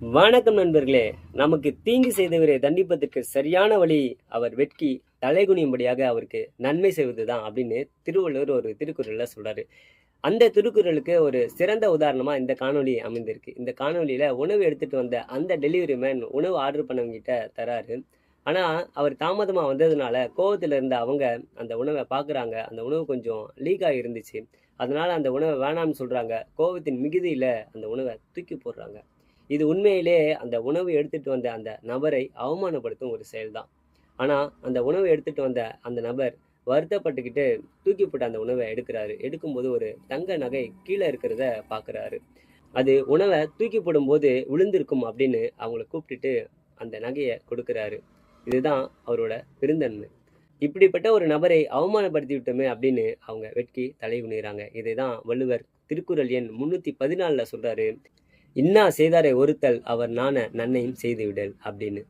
வணக்கம் நண்பர்களே. நமக்கு தீங்கு செய்தவரை தண்டிப்பதற்கு சரியான வழி அவர் வெட்கி தலைகுனியும்படியாக அவருக்கு நன்மை செய்வதுதான் அப்படின்னு திருவள்ளுவர் ஒரு திருக்குறளில் சொல்றாரு. அந்த திருக்குறளுக்கு ஒரு சிறந்த உதாரணமாக இந்த காணொலி அமைந்திருக்கு. இந்த காணொலியில் உணவு எடுத்துகிட்டு வந்த அந்த டெலிவரி மேன் உணவு ஆர்டர் பண்ணவங்கிட்ட தராரு. ஆனால் அவர் தாமதமாக வந்ததுனால கோவத்தில் இருந்த அவங்க அந்த உணவை பார்க்குறாங்க அந்த உணவு கொஞ்சம் லீக்காக இருந்துச்சு. அதனால் அந்த உணவை வேணாம்னு சொல்கிறாங்க கோவத்தின் மிகுதியில் அந்த உணவை தூக்கி போடுறாங்க. இது உண்மையிலே அந்த உணவு எடுத்துகிட்டு வந்த அந்த நபரை அவமானப்படுத்தும் ஒரு செயல்தான். ஆனால் அந்த உணவை எடுத்துகிட்டு வந்த அந்த நபர் வருத்தப்பட்டுக்கிட்டு தூக்கி போட்டு அந்த உணவை எடுக்கிறாரு. எடுக்கும்போது ஒரு தங்க நகை கீழே இருக்கிறத பார்க்குறாரு அது உணவை தூக்கி போடும்போது விழுந்திருக்கும் அப்படின்னு அவங்கள கூப்பிட்டுட்டு அந்த நகையை கொடுக்குறாரு. இதுதான் அவரோட பெருந்தன்மை. இப்படிப்பட்ட ஒரு நபரை அவமானப்படுத்தி விட்டோமே அப்படின்னு அவங்க வெட்கி தலை குனிகிறாங்க இதைதான் வள்ளுவர் திருக்குறள் எண் முன்னூற்றி பதினாலில் சொல்கிறாரு இன்னா செய்தாரை ஒருத்தல் அவர் நாண நன்னையும் செய்துவிடல் அப்படின்னு.